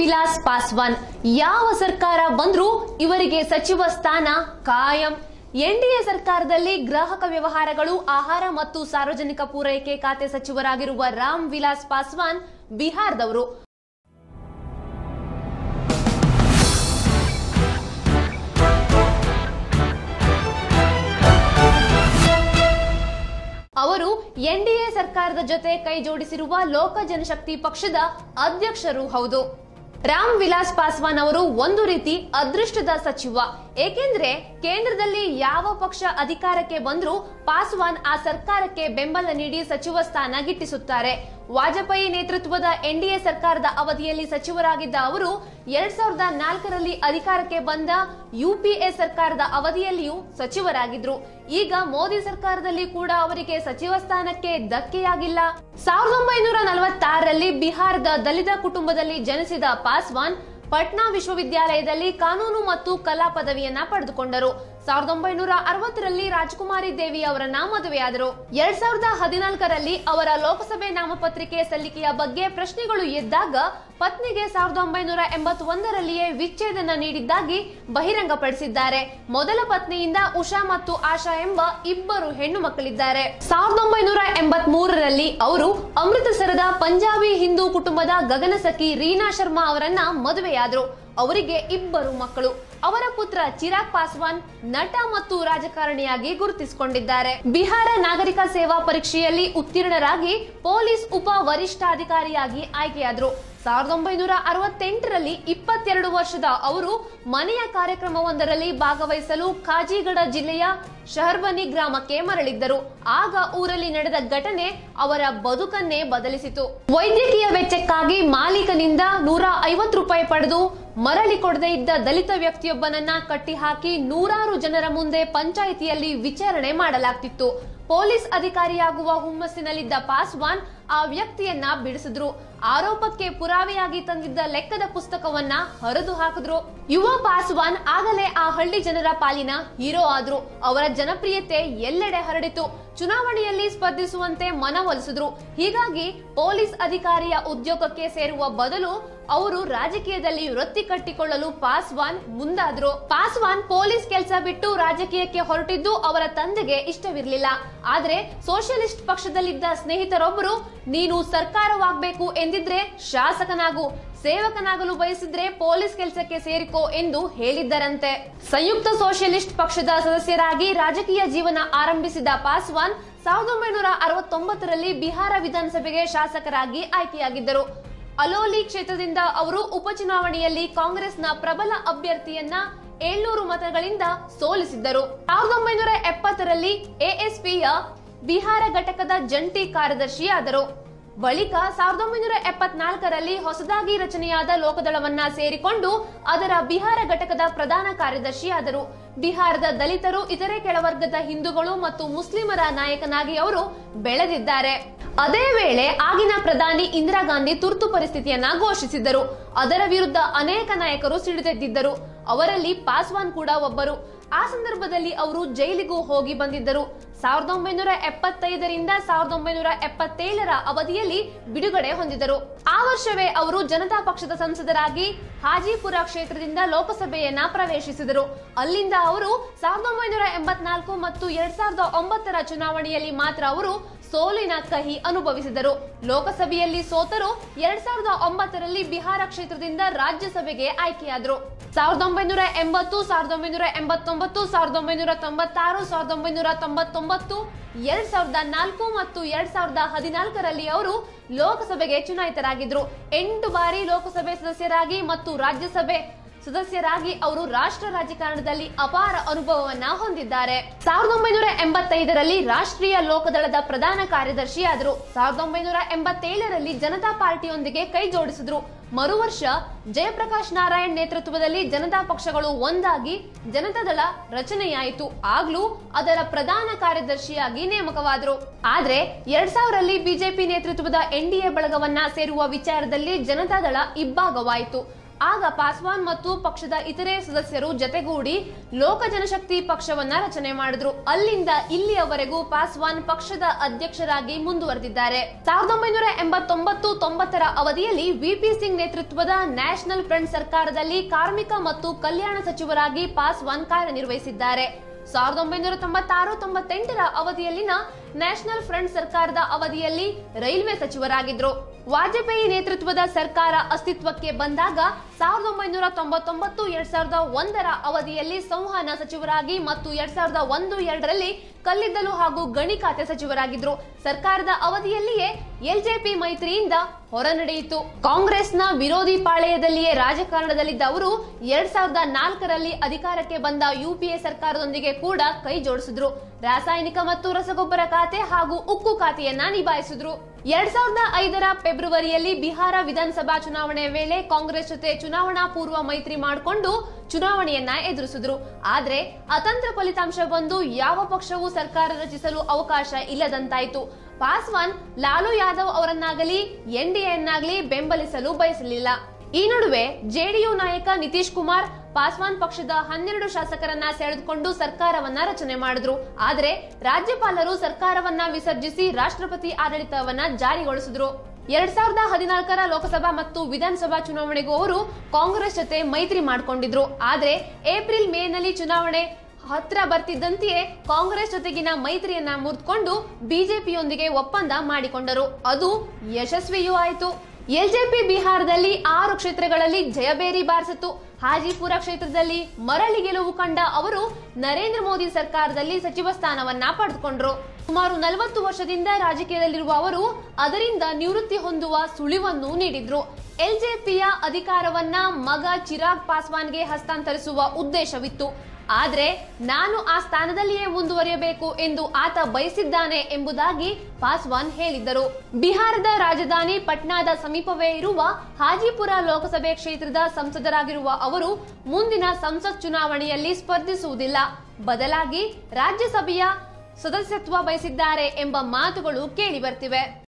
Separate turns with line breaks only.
ವಿಲಾಸ್ ಪಾಸ್ವಾನ್, ಯಾವ ಸರ್ಕಾರ ಬಂದ್ರೂ ಇವರಿಗೆ ಸಚಿವ ಸ್ಥಾನ ಕಾಯಂ. ಎನ್ಡಿಎ ಸರ್ಕಾರದಲ್ಲಿ ಗ್ರಾಹಕ ವ್ಯವಹಾರಗಳು, ಆಹಾರ ಮತ್ತು ಸಾರ್ವಜನಿಕ ಪೂರೈಕೆ ಖಾತೆ ಸಚಿವರಾಗಿರುವ ರಾಮ್ ವಿಲಾಸ್ ಪಾಸ್ವಾನ್ ಬಿಹಾರದವರು. ಅವರು ಎನ್ಡಿಎ ಸರ್ಕಾರದ ಜೊತೆ ಕೈ ಜೋಡಿಸಿರುವ ಲೋಕ ಜನಶಕ್ತಿ ಪಕ್ಷದ ಅಧ್ಯಕ್ಷರು ಹೌದು. ರಾಮ್ ವಿಲಾಸ್ ಪಾಸ್ವಾನ್ ಅವರು ಒಂದು ರೀತಿ ಅದೃಷ್ಟದ ಸಚಿವ. ಏಕೆಂದ್ರೆ ಕೇಂದ್ರದಲ್ಲಿ ಯಾವ ಪಕ್ಷ ಅಧಿಕಾರಕ್ಕೆ ಬಂದ್ರೂ ಪಾಸ್ವಾನ್ ಆ ಸರ್ಕಾರಕ್ಕೆ ಬೆಂಬಲ ನೀಡಿ ಸಚಿವ ಸ್ಥಾನ ಗಿಟ್ಟಿಸುತ್ತಾರೆ. ವಾಜಪೇಯಿ ನೇತೃತ್ವದ ಎನ್ಡಿಎ ಸರ್ಕಾರದ ಅವಧಿಯಲ್ಲಿ ಸಚಿವರಾಗಿದ್ದ ಅವರು ಎರಡ್ ಸಾವಿರದ ನಾಲ್ಕರಲ್ಲಿ ಅಧಿಕಾರಕ್ಕೆ ಬಂದ ಯುಪಿಎ ಸರ್ಕಾರದ ಅವಧಿಯಲ್ಲಿಯೂ ಸಚಿವರಾಗಿದ್ರು. ಈಗ ಮೋದಿ ಸರ್ಕಾರದಲ್ಲಿ ಕೂಡ ಅವರಿಗೆ ಸಚಿವ ಸ್ಥಾನಕ್ಕೆ ಧಕ್ಕೆಯಾಗಿಲ್ಲ. ಸಾವಿರದ ಒಂಬೈನೂರ ನಲವತ್ತಾರರಲ್ಲಿ ಬಿಹಾರದ ದಲಿತ ಕುಟುಂಬದಲ್ಲಿ ಜನಿಸಿದ ಪಾಸ್ವಾನ್ ಪಟ್ನಾ ವಿಶ್ವವಿದ್ಯಾಲಯದಲ್ಲಿ ಕಾನೂನು ಮತ್ತು ಕಲಾ ಪದವಿಯನ್ನ ಪಡೆದುಕೊಂಡರು. ಸಾವಿರದ ಒಂಬೈನೂರ ಅರವತ್ತರಲ್ಲಿ ರಾಜಕುಮಾರಿ ದೇವಿ ಅವರನ್ನ ಮದುವೆಯಾದರು. ಎರಡ್ ಸಾವಿರದ ಹದಿನಾಲ್ಕರಲ್ಲಿ ಅವರ ಲೋಕಸಭೆ ನಾಮಪತ್ರಿಕೆ ಸಲ್ಲಿಕೆಯ ಬಗ್ಗೆ ಪ್ರಶ್ನೆಗಳು ಎದ್ದಾಗ ಪತ್ನಿಗೆ ಸಾವಿರದ ಒಂಬೈನೂರ ಎಂಬತ್ತೊಂದರಲ್ಲಿಯೇ ವಿಚ್ಛೇದನ ನೀಡಿದ್ದಾಗಿ ಬಹಿರಂಗಪಡಿಸಿದ್ದಾರೆ. ಮೊದಲ ಪತ್ನಿಯಿಂದ ಉಷಾ ಮತ್ತು ಆಶಾ ಎಂಬ ಇಬ್ಬರು ಹೆಣ್ಣು ಮಕ್ಕಳಿದ್ದಾರೆ. ಸಾವಿರದ ಒಂಬೈನೂರ ಎಂಬತ್ ಮೂರರಲ್ಲಿ ಅವರು ಅಮೃತಸರದ ಪಂಜಾಬಿ ಹಿಂದೂ ಕುಟುಂಬದ ಗಗನಸಖಿ ರೀನಾ ಶರ್ಮಾ ಅವರನ್ನ ಮದುವೆಯಾದರು. ಅವರಿಗೆ ಇಬ್ಬರು ಮಕ್ಕಳು. ಅವರ ಪುತ್ರ ಚಿರಾಗ್ ಪಾಸ್ವಾನ್ ನಟ ಮತ್ತು ರಾಜಕಾರಣಿಯಾಗಿ ಗುರುತಿಸಿಕೊಂಡಿದ್ದಾರೆ. ಬಿಹಾರ ನಾಗರಿಕ ಸೇವಾ ಪರೀಕ್ಷೆಯಲ್ಲಿ ಉತ್ತೀರ್ಣರಾಗಿ ಪೊಲೀಸ್ ಉಪ ವರಿಷ್ಠಾಧಿಕಾರಿಯಾಗಿ ಆಯ್ಕೆಯಾದರು. ಸಾವಿರದ ಒಂಬೈನೂರ ಅರವತ್ತೆಂಟರಲ್ಲಿ ಇಪ್ಪತ್ತೆರಡು ವರ್ಷದ ಅವರು ಮನೆಯ ಕಾರ್ಯಕ್ರಮವೊಂದರಲ್ಲಿ ಭಾಗವಹಿಸಲು ಕಾಜಿಗಡ ಜಿಲ್ಲೆಯ ಶಹರ್ಬನಿ ಗ್ರಾಮಕ್ಕೆ ಮರಳಿದ್ದರು. ಆಗ ಊರಲ್ಲಿ ನಡೆದ ಘಟನೆ ಅವರ ಬದುಕನ್ನೇ ಬದಲಿಸಿತು. ವೈದ್ಯಕೀಯ ವೆಚ್ಚಕ್ಕಾಗಿ ಮಾಲೀಕನಿಂದ ನೂರ ಐವತ್ತು ರೂಪಾಯಿ ಪಡೆದು ಮರಳಿ ಕೊಡದೇ ಇದ್ದ ದಲಿತ ವ್ಯಕ್ತಿಯೊಬ್ಬನನ್ನ ಕಟ್ಟಿಹಾಕಿ ನೂರಾರು ಜನರ ಮುಂದೆ ಪಂಚಾಯಿತಿಯಲ್ಲಿ ವಿಚಾರಣೆ ಮಾಡಲಾಗ್ತಿತ್ತು. ಪೊಲೀಸ್ ಅಧಿಕಾರಿಯಾಗುವ ಹುಮ್ಮಸ್ಸಿನಲ್ಲಿದ್ದ ಪಾಸ್ವಾನ್ ಆ ವ್ಯಕ್ತಿಯನ್ನ ಬಿಡಿಸಿದ್ರು. ಆರೋಪಕ್ಕೆ ಪುರಾವೆಯಾಗಿ ತಂದಿದ್ದ ಲೆಕ್ಕದ ಪುಸ್ತಕವನ್ನ ಹರಿದು ಹಾಕಿದ್ರು. ಯುವ ಪಾಸ್ವಾನ್ ಆಗಲೇ ಆ ಹಳ್ಳಿ ಜನರ ಪಾಲಿನ ಹೀರೋ ಆದ್ರು. ಅವರ ಜನಪ್ರಿಯತೆ ಎಲ್ಲೆಡೆ ಹರಡಿತು. ಚುನಾವಣೆಯಲ್ಲಿ ಸ್ಪರ್ಧಿಸುವಂತೆ ಮನವೊಲಿಸಿದ್ರು. ಹೀಗಾಗಿ ಪೊಲೀಸ್ ಅಧಿಕಾರಿಯ ಉದ್ಯೋಗಕ್ಕೆ ಸೇರುವ ಬದಲು ಅವರು ರಾಜಕೀಯದಲ್ಲಿ ವೃತ್ತಿ ಕಟ್ಟಿಕೊಳ್ಳಲು ಪಾಸ್ವಾನ್ ಮುಂದಾದ್ರು. ಪಾಸ್ವಾನ್ ಪೊಲೀಸ್ ಕೆಲಸ ಬಿಟ್ಟು ರಾಜಕೀಯಕ್ಕೆ ಹೊರಟಿದ್ದು ಅವರ ತಂದೆಗೆ ಇಷ್ಟವಿರಲಿಲ್ಲ. ಆದ್ರೆ ಸೋಷಿಯಲಿಸ್ಟ್ ಪಕ್ಷದಲ್ಲಿದ್ದ ಸ್ನೇಹಿತರೊಬ್ಬರು, ನೀನು ಸರ್ಕಾರವಾಗಬೇಕು ಎಂದಿದ್ರೆ ಶಾಸಕನಾಗು, ಸೇವಕನಾಗಲು ಬಯಸಿದ್ರೆ ಪೊಲೀಸ್ ಕೆಲಸಕ್ಕೆ ಸೇರಿಕೋ ಎಂದು ಹೇಳಿದ್ದರಂತೆ. ಸಂಯುಕ್ತ ಸೋಷಿಯಲಿಸ್ಟ್ ಪಕ್ಷದ ಸದಸ್ಯರಾಗಿ ರಾಜಕೀಯ ಜೀವನ ಆರಂಭಿಸಿದ ಪಾಸ್ವಾನ್, ಸಾವಿರದ ಒಂಬೈನೂರ ಅರವತ್ತೊಂಬತ್ತರಲ್ಲಿ ಬಿಹಾರ ವಿಧಾನಸಭೆಗೆ ಶಾಸಕರಾಗಿ ಆಯ್ಕೆಯಾಗಿದ್ದರು. ಅಲೋಲಿ ಕ್ಷೇತ್ರದಿಂದ ಅವರು ಉಪಚುನಾವಣೆಯಲ್ಲಿ ಕಾಂಗ್ರೆಸ್ನ ಪ್ರಬಲ ಅಭ್ಯರ್ಥಿಯನ್ನ ಏಳ್ನೂರು ಮತಗಳಿಂದ ಸೋಲಿಸಿದ್ದರು. ಸಾವಿರದ ಒಂಬೈನೂರ ಎಪ್ಪತ್ತರಲ್ಲಿ ಎಎಸ್ಪಿಯ ಬಿಹಾರ ಘಟಕದ ಜಂಟಿ ಕಾರ್ಯದರ್ಶಿಯಾದರು. ಬಳಿಕ ಸಾವಿರದ ಒಂಬೈನೂರ ಎಪ್ಪತ್ನಾಲ್ಕರಲ್ಲಿ ಹೊಸದಾಗಿ ರಚನೆಯಾದ ಲೋಕದಳವನ್ನ ಸೇರಿಕೊಂಡು ಅದರ ಬಿಹಾರ ಘಟಕದ ಪ್ರಧಾನ ಕಾರ್ಯದರ್ಶಿಯಾದರು. ಬಿಹಾರದ ದಲಿತರು, ಇತರೆ ಕೆಳವರ್ಗದ ಹಿಂದೂಗಳು ಮತ್ತು ಮುಸ್ಲಿಮರ ನಾಯಕನಾಗಿ ಅವರು ಬೆಳೆದಿದ್ದಾರೆ. ಅದೇ ವೇಳೆ ಆಗಿನ ಪ್ರಧಾನಿ ಇಂದಿರಾ ಗಾಂಧಿ ತುರ್ತು ಪರಿಸ್ಥಿತಿಯನ್ನ ಘೋಷಿಸಿದ್ದರು. ಅದರ ವಿರುದ್ಧ ಅನೇಕ ನಾಯಕರು ಸಿಡಿದೆದ್ದಿದ್ದರು. ಅವರಲ್ಲಿ ಪಾಸ್ವಾನ್ ಕೂಡ ಒಬ್ಬರು. ಆ ಸಂದರ್ಭದಲ್ಲಿ ಅವರು ಜೈಲಿಗೂ ಹೋಗಿ ಬಂದಿದ್ದರು. ಸಾವಿರದ ಒಂಬೈನೂರ ಎಪ್ಪತ್ತೈದರಿಂದ ಸಾವಿರದ ಒಂಬೈನೂರ ಎಪ್ಪತ್ತೇಳರ ಅವಧಿಯಲ್ಲಿ ಬಿಡುಗಡೆ ಹೊಂದಿದರು ಆ ವರ್ಷವೇ ಅವರು ಜನತಾ ಪಕ್ಷದ ಸಂಸದರಾಗಿ ಹಾಜಿಪುರ ಕ್ಷೇತ್ರದಿಂದ ಲೋಕಸಭೆಯನ್ನ ಪ್ರವೇಶಿಸಿದರು. ಅಲ್ಲಿಂದ ಅವರು ಸಾವಿರದ ಒಂಬೈನೂರ ಎಂಬತ್ನಾಲ್ಕು ಮತ್ತು ಎರಡ್ ಸಾವಿರದ ಒಂಬತ್ತರ ಚುನಾವಣೆಯಲ್ಲಿ ಮಾತ್ರ ಅವರು ಸೋಲಿನ ಕಹಿ ಅನುಭವಿಸಿದರು. ಲೋಕಸಭೆಯಲ್ಲಿ ಸೋತರು ಎರಡ್ ಸಾವಿರದ ಒಂಬತ್ತರಲ್ಲಿ ಬಿಹಾರ ಕ್ಷೇತ್ರದಿಂದ ರಾಜ್ಯಸಭೆಗೆ ಆಯ್ಕೆಯಾದರು. ಸಾವಿರದ ಒಂಬೈನೂರ ಎಂಬತ್ತು, ಸಾವಿರದ ಒಂಬೈನೂರ ಎಂಬತ್ತೊಂಬತ್ತು, ಸಾವಿರದ ಒಂಬೈನೂರ ತೊಂಬತ್ತಾರು, ಸಾವಿರದ ಒಂಬೈನೂರ ತೊಂಬತ್ತೊಂಬತ್ತು, ಎರಡ್ ಸಾವಿರದ ನಾಲ್ಕು ಮತ್ತು ಎರಡ್ ಸಾವಿರದ ಹದಿನಾಲ್ಕರಲ್ಲಿ ಅವರು ಲೋಕಸಭೆಗೆ ಚುನಾಯಿತರಾಗಿದ್ರು. ಎಂಟು ಬಾರಿ ಲೋಕಸಭೆ ಸದಸ್ಯರಾಗಿ ಮತ್ತು ರಾಜ್ಯಸಭೆ ಸದಸ್ಯರಾಗಿ ಅವರು ರಾಷ್ಟ್ರ ರಾಜಕಾರಣದಲ್ಲಿ ಅಪಾರ ಅನುಭವವನ್ನ ಹೊಂದಿದ್ದಾರೆ. ಸಾವಿರದ ಒಂಬೈನೂರ ಎಂಬತ್ತೈದರಲ್ಲಿ ರಾಷ್ಟ್ರೀಯ ಲೋಕದಳದ ಪ್ರಧಾನ ಕಾರ್ಯದರ್ಶಿಯಾದರು. ಸಾವಿರದ ಒಂಬೈನೂರ ಎಂಬತ್ತೇಳರಲ್ಲಿ ಜನತಾ ಪಾರ್ಟಿಯೊಂದಿಗೆ ಕೈ ಜೋಡಿಸಿದ್ರು. ಮರು ವರ್ಷ ಜಯಪ್ರಕಾಶ್ ನಾರಾಯಣ್ ನೇತೃತ್ವದಲ್ಲಿ ಜನತಾ ಪಕ್ಷಗಳು ಒಂದಾಗಿ ಜನತಾದಳ ರಚನೆಯಾಯಿತು. ಆಗ್ಲೂ ಅದರ ಪ್ರಧಾನ ಕಾರ್ಯದರ್ಶಿಯಾಗಿ ನೇಮಕವಾದರು. ಆದ್ರೆ ಎರಡ್ ಸಾವಿರಲ್ಲಿ ಬಿಜೆಪಿ ನೇತೃತ್ವದ ಎನ್ಡಿಎ ಬಳಗವನ್ನ ಸೇರುವ ವಿಚಾರದಲ್ಲಿ ಜನತಾದಳ ಇಬ್ಬಾಗವಾಯಿತು ಆಗ ಪಾಸ್ವಾನ್ ಮತ್ತು ಪಕ್ಷದ ಇತರೆ ಸದಸ್ಯರು ಜತೆಗೂಡಿ ಲೋಕ ಜನಶಕ್ತಿ ಪಕ್ಷವನ್ನ ರಚನೆ ಮಾಡಿದ್ರು. ಅಲ್ಲಿಂದ ಇಲ್ಲಿಯವರೆಗೂ ಪಾಸ್ವಾನ್ ಪಕ್ಷದ ಅಧ್ಯಕ್ಷರಾಗಿ ಮುಂದುವರೆದಿದ್ದಾರೆ. ಸಾವಿರದ ಒಂಬೈನೂರ ಎಂಬತ್ತೊಂಬತ್ತು ತೊಂಬತ್ತರ ಅವಧಿಯಲ್ಲಿ ವಿಪಿ ಸಿಂಗ್ ನೇತೃತ್ವದ ನ್ಯಾಷನಲ್ ಫ್ರಂಟ್ ಸರ್ಕಾರದಲ್ಲಿ ಕಾರ್ಮಿಕ ಮತ್ತು ಕಲ್ಯಾಣ ಸಚಿವರಾಗಿ ಪಾಸ್ವಾನ್ ಕಾರ್ಯನಿರ್ವಹಿಸಿದ್ದಾರೆ. ಸಾವಿರದ ಒಂಬೈನೂರ ತೊಂಬತ್ತಾರು ತೊಂಬತ್ತೆಂಟರ ಅವಧಿಯಲ್ಲಿನ ನ್ಯಾಷನಲ್ ಫ್ರಂಟ್ ಸರ್ಕಾರದ ಅವಧಿಯಲ್ಲಿ ರೈಲ್ವೆ ಸಚಿವರಾಗಿದ್ರು. ವಾಜಪೇಯಿ ನೇತೃತ್ವದ ಸರ್ಕಾರ ಅಸ್ತಿತ್ವಕ್ಕೆ ಬಂದಾಗ ಸಾವಿರದ ಒಂಬೈನೂರ ತೊಂಬತ್ತೊಂಬತ್ತು, ಎರಡ್ ಸಾವಿರದ ಒಂದರ ಅವಧಿಯಲ್ಲಿ ಸಂವಹನ ಸಚಿವರಾಗಿ ಮತ್ತು ಎರಡ್ ಸಾವಿರದ ಒಂದು, ಎರಡರಲ್ಲಿ ಕಲ್ಲಿದ್ದಲು ಹಾಗೂ ಗಣಿ ಖಾತೆ ಸಚಿವರಾಗಿದ್ರು. ಸರ್ಕಾರದ ಅವಧಿಯಲ್ಲಿಯೇ ಎಲ್ಜೆಪಿ ಮೈತ್ರಿಯಿಂದ ಹೊರನಡೆಯಿತು. ಕಾಂಗ್ರೆಸ್ನ ವಿರೋಧಿ ಪಾಳೆಯದಲ್ಲಿಯೇ ರಾಜಕಾರಣದಲ್ಲಿದ್ದ ಅವರು ಎರಡ್ ಸಾವಿರದ ನಾಲ್ಕರಲ್ಲಿ ಅಧಿಕಾರಕ್ಕೆ ಬಂದ ಯುಪಿಎ ಸರ್ಕಾರದೊಂದಿಗೆ ಕೂಡ ಕೈ ಜೋಡಿಸಿದ್ರು. ರಾಸಾಯನಿಕ ಮತ್ತು ರಸಗೊಬ್ಬರ ಖಾತೆ ಹಾಗೂ ಉಕ್ಕು ಖಾತೆಯನ್ನ ನಿಭಾಯಿಸಿದ್ರು. ಎರಡ್ ಸಾವಿರದ ಐದರ ಫೆಬ್ರವರಿಯಲ್ಲಿ ಬಿಹಾರ ವಿಧಾನಸಭಾ ಚುನಾವಣೆ ವೇಳೆ ಕಾಂಗ್ರೆಸ್ ಜೊತೆ ಚುನಾವಣಾ ಪೂರ್ವ ಮೈತ್ರಿ ಮಾಡಿಕೊಂಡು ಚುನಾವಣೆಯನ್ನ ಎದುರಿಸಿದ್ರು. ಆದ್ರೆ ಅತಂತ್ರ ಫಲಿತಾಂಶ ಬಂದು ಯಾವ ಪಕ್ಷವೂ ಸರ್ಕಾರ ರಚಿಸಲು ಅವಕಾಶ ಇಲ್ಲದಂತಾಯ್ತು. ಪಾಸ್ವಾನ್ ಲಾಲು ಯಾದವ್ ಅವರನ್ನಾಗಲಿ ಎನ್ಡಿಎನ್ನಾಗಲಿ ಬೆಂಬಲಿಸಲು ಬಯಸಲಿಲ್ಲ. ಈ ನಡುವೆ ಜೆಡಿಯು ನಾಯಕ ನಿತೀಶ್ ಕುಮಾರ್ ಪಾಸ್ವಾನ್ ಪಕ್ಷದ ಹನ್ನೆರಡು ಶಾಸಕರನ್ನ ಸೆಳೆದುಕೊಂಡು ಸರ್ಕಾರವನ್ನ ರಚನೆ ಮಾಡಿದ್ರು. ಆದರೆ ರಾಜ್ಯಪಾಲರು ಸರ್ಕಾರವನ್ನ ವಿಸರ್ಜಿಸಿ ರಾಷ್ಟ್ರಪತಿ ಆಡಳಿತವನ್ನ ಜಾರಿಗೊಳಿಸಿದ್ರು. ಎರಡ್ ಸಾವಿರದ ಹದಿನಾಲ್ಕರ ಲೋಕಸಭಾ ಮತ್ತು ವಿಧಾನಸಭಾ ಚುನಾವಣೆಗೂ ಅವರು ಕಾಂಗ್ರೆಸ್ ಜೊತೆ ಮೈತ್ರಿ ಮಾಡಿಕೊಂಡಿದ್ರು. ಆದ್ರೆ ಏಪ್ರಿಲ್ ಮೇನಲ್ಲಿ ಚುನಾವಣೆ ಹತ್ರ ಬರ್ತಿದ್ದಂತೆಯೇ ಕಾಂಗ್ರೆಸ್ ಜೊತೆಗಿನ ಮೈತ್ರಿಯನ್ನ ಮುರಿದುಕೊಂಡು ಬಿಜೆಪಿಯೊಂದಿಗೆ ಒಪ್ಪಂದ ಮಾಡಿಕೊಂಡರು. ಅದು ಯಶಸ್ವಿಯೂ ಆಯಿತು. ಎಲ್ಜೆಪಿ ಬಿಹಾರದಲ್ಲಿ ಆರು ಕ್ಷೇತ್ರಗಳಲ್ಲಿ ಜಯಬೇರಿ ಬಾರಿಸಿತು ಹಾಜಿಪುರ ಕ್ಷೇತ್ರದಲ್ಲಿ ಮರಳಿ ಗೆಲುವು ಕಂಡ ಅವರು ನರೇಂದ್ರ ಮೋದಿ ಸರ್ಕಾರದಲ್ಲಿ ಸಚಿವ ಸ್ಥಾನವನ್ನ ಪಡೆದುಕೊಂಡ್ರು. ಸುಮಾರು ನಲವತ್ತು ವರ್ಷದಿಂದ ರಾಜಕೀಯದಲ್ಲಿರುವ ಅವರು ಅದರಿಂದ ನಿವೃತ್ತಿ ಹೊಂದುವ ಸುಳಿವನ್ನು ನೀಡಿದ್ರು. ಎಲ್ಜೆಪಿಯ ಅಧಿಕಾರವನ್ನ ಮಗ ಚಿರಾಗ್ ಪಾಸ್ವಾನ್ಗೆ ಹಸ್ತಾಂತರಿಸುವ ಉದ್ದೇಶವಿತ್ತು. ಆದ್ರೆ ನಾನು ಆ ಸ್ಥಾನದಲ್ಲಿಯೇ ಮುಂದುವರಿಯಬೇಕು ಎಂದು ಆತ ಬಯಸಿದ್ದಾನೆ ಎಂಬುದಾಗಿ ಪಾಸ್ವಾನ್ ಹೇಳಿದ್ದರು. ಬಿಹಾರದ ರಾಜಧಾನಿ ಪಟ್ನಾದ ಸಮೀಪವೇ ಇರುವ ಹಾಜಿಪುರ ಲೋಕಸಭೆ ಕ್ಷೇತ್ರದ ಸಂಸದರಾಗಿರುವ ಅವರು ಮುಂದಿನ ಸಂಸತ್ ಚುನಾವಣೆಯಲ್ಲಿ ಸ್ಪರ್ಧಿಸುವುದಿಲ್ಲ. ಬದಲಾಗಿ ರಾಜ್ಯಸಭೆಯ ಸದಸ್ಯತ್ವ ಬಯಸಿದ್ದಾರೆ ಎಂಬ ಮಾತುಗಳು ಕೇಳಿ ಬರ್ತಿವೆ.